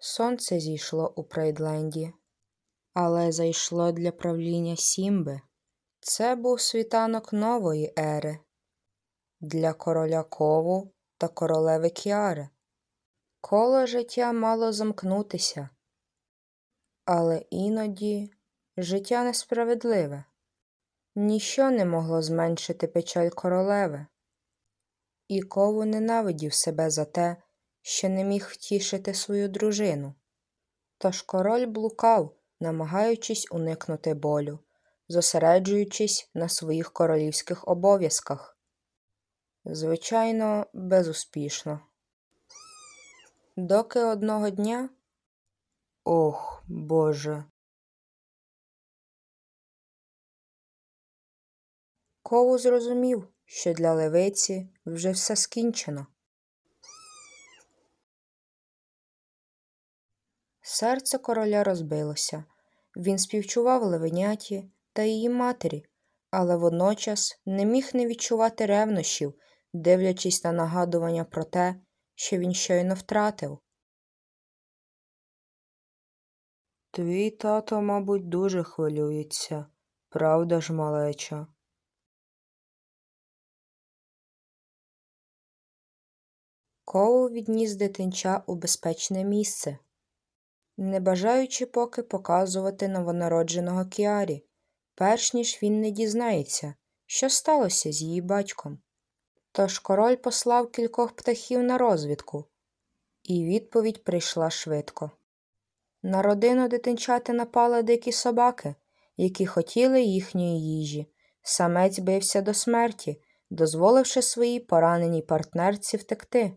Сонце зійшло у Прейдленді, але зайшло для правління Сімби. Це був світанок нової ери для короля Кову та королеви Кіари. Коло життя мало замкнутися, але іноді життя несправедливе. Ніщо не могло зменшити печаль королеви. І Кову ненавидів себе за те, що не міг втішити свою дружину. Тож король блукав, намагаючись уникнути болю, зосереджуючись на своїх королівських обов'язках. Звичайно, безуспішно. Доки одного дня. Ох, Боже. Кову зрозумів, що для левиці вже все скінчено. Серце короля розбилося. Він співчував левеняті та її матері, але водночас не міг не відчувати ревнощів, дивлячись на нагадування про те, що він щойно втратив. Твій тато, мабуть, дуже хвилюється, правда ж, малеча? Коу відніс дитинча у безпечне місце, не бажаючи поки показувати новонародженого Кіарі, перш ніж він не дізнається, що сталося з її батьком. Тож король послав кількох птахів на розвідку, і відповідь прийшла швидко. На родину дитинчати напали дикі собаки, які хотіли їхньої їжі. Самець бився до смерті, дозволивши своїй пораненій партнерці втекти.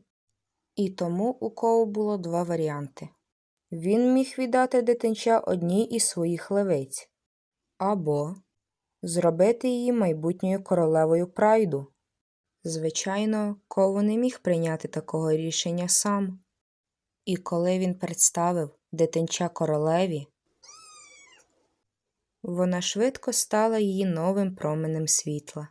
І тому у Коу було два варіанти. Він міг віддати дитинча одній із своїх левиць, або зробити її майбутньою королевою прайду. Звичайно, Коу не міг прийняти такого рішення сам. І коли він представив дитинча королеві, вона швидко стала її новим променем світла.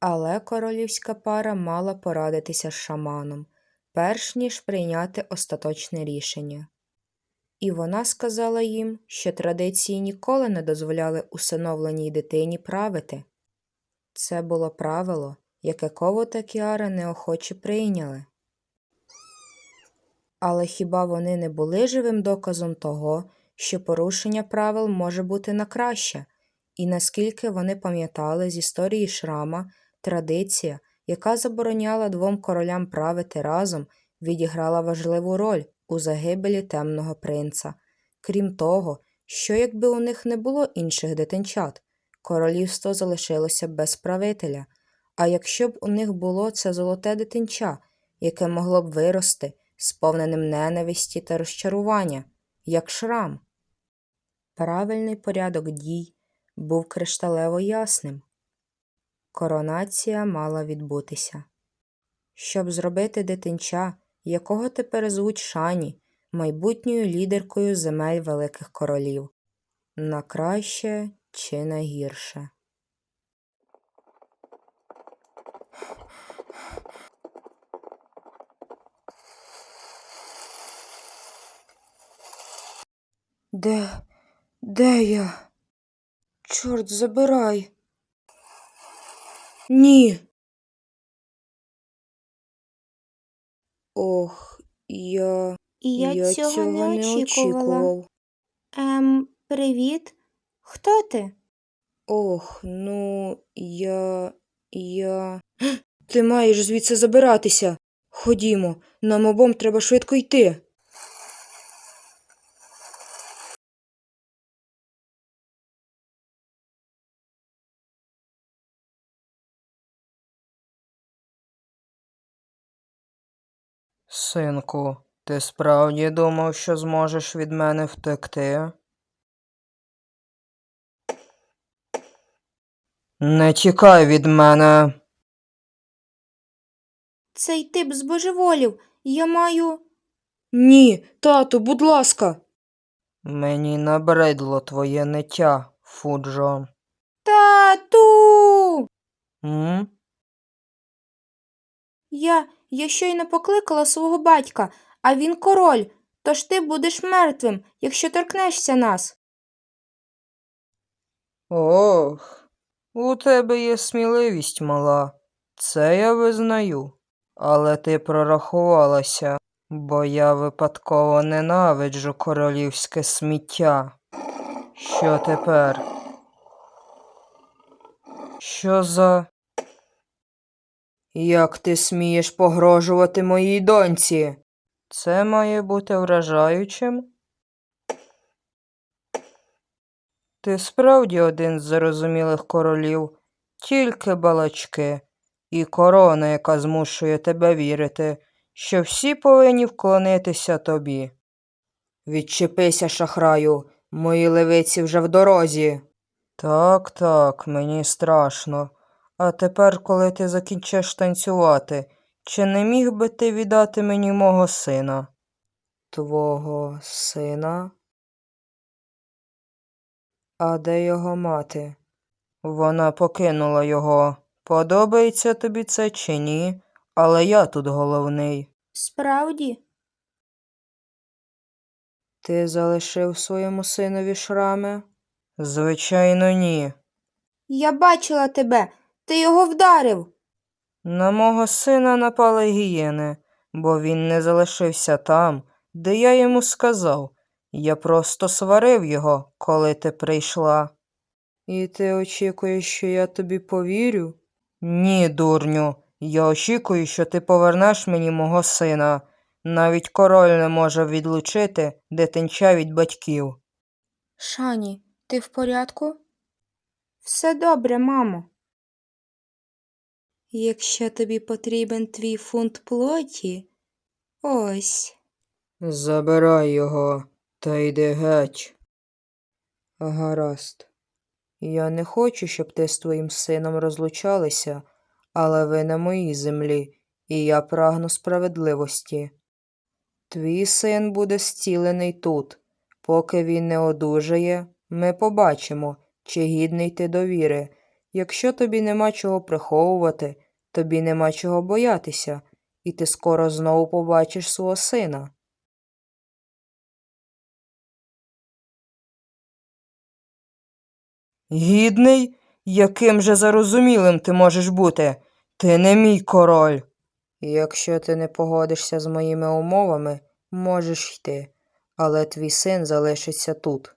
Але королівська пара мала порадитися з шаманом, перш ніж прийняти остаточне рішення. І вона сказала їм, що традиції ніколи не дозволяли усиновленій дитині правити. Це було правило, яке Ково та Кіара неохоче прийняли. Але хіба вони не були живим доказом того, що порушення правил може бути на краще, і наскільки вони пам'ятали з історії Шрама, традиція, яка забороняла двом королям правити разом, відіграла важливу роль у загибелі темного принца. Крім того, що якби у них не було інших дитинчат, королівство залишилося без правителя, а якщо б у них було це золоте дитинча, яке могло б вирости, сповненим ненависті та розчарування, як шрам. Правильний порядок дій був кришталево ясним. Коронація мала відбутися. Щоб зробити дитинча, якого тепер звуть Шані, майбутньою лідеркою земель великих королів, на краще чи на гірше. Де, де я? Чорт забирай. Ні. Ох, я, І я, цього, не очікувала. очікував. Ем, привіт. Хто ти? Ох, ну, я. я. Ти маєш звідси забиратися. Ходімо, нам обом треба швидко йти. Синку, ти справді думав, що зможеш від мене втекти? Не тікай від мене. Цей тип збожеволів. Я маю. Ні, тату, будь ласка. Мені набридло твоє ниття, Фуджо. Тату. М? Я. Я щойно покликала свого батька, а він король. тож ти будеш мертвим, якщо торкнешся нас. Ох, у тебе є сміливість мала, це я визнаю. Але ти прорахувалася, бо я випадково ненавиджу королівське сміття. Що тепер? Що за. Як ти смієш погрожувати моїй доньці? Це має бути вражаючим. Ти справді один з зарозумілих королів, тільки балачки, і корона, яка змушує тебе вірити, що всі повинні вклонитися тобі. Відчепися, шахраю, мої левиці вже в дорозі. Так, так, мені страшно. А тепер, коли ти закінчиш танцювати, чи не міг би ти віддати мені мого сина? Твого сина? А де його мати? Вона покинула його. Подобається тобі це чи ні? Але я тут головний. Справді? Ти залишив своєму синові шрами? Звичайно, ні. Я бачила тебе, ти його вдарив. На мого сина напали гієни, бо він не залишився там, де я йому сказав. Я просто сварив його, коли ти прийшла. І ти очікуєш, що я тобі повірю? Ні, дурню. Я очікую, що ти повернеш мені мого сина. Навіть король не може відлучити дитинча від батьків. Шані, ти в порядку? Все добре, мамо. Якщо тобі потрібен твій фунт плоті, ось. Забирай його та йди геть. Гаразд. Я не хочу, щоб ти з твоїм сином розлучалися, але ви на моїй землі, і я прагну справедливості. Твій син буде зцілений тут. Поки він не одужає, ми побачимо, чи гідний ти довіри. Якщо тобі нема чого приховувати, тобі нема чого боятися, і ти скоро знову побачиш свого сина. Гідний? Яким же зарозумілим ти можеш бути? Ти не мій король. Якщо ти не погодишся з моїми умовами, можеш йти, але твій син залишиться тут.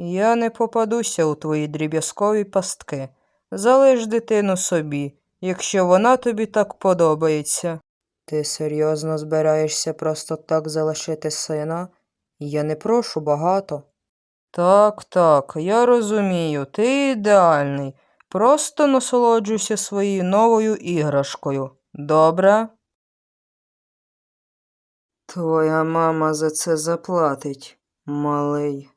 Я не попадуся у твої дріб'язкові пастки. Залиш дитину собі, якщо вона тобі так подобається. Ти серйозно збираєшся просто так залишити сина? Я не прошу багато. Так, так, я розумію, ти ідеальний. Просто насолоджуйся своєю новою іграшкою. Добре? Твоя мама за це заплатить, малий.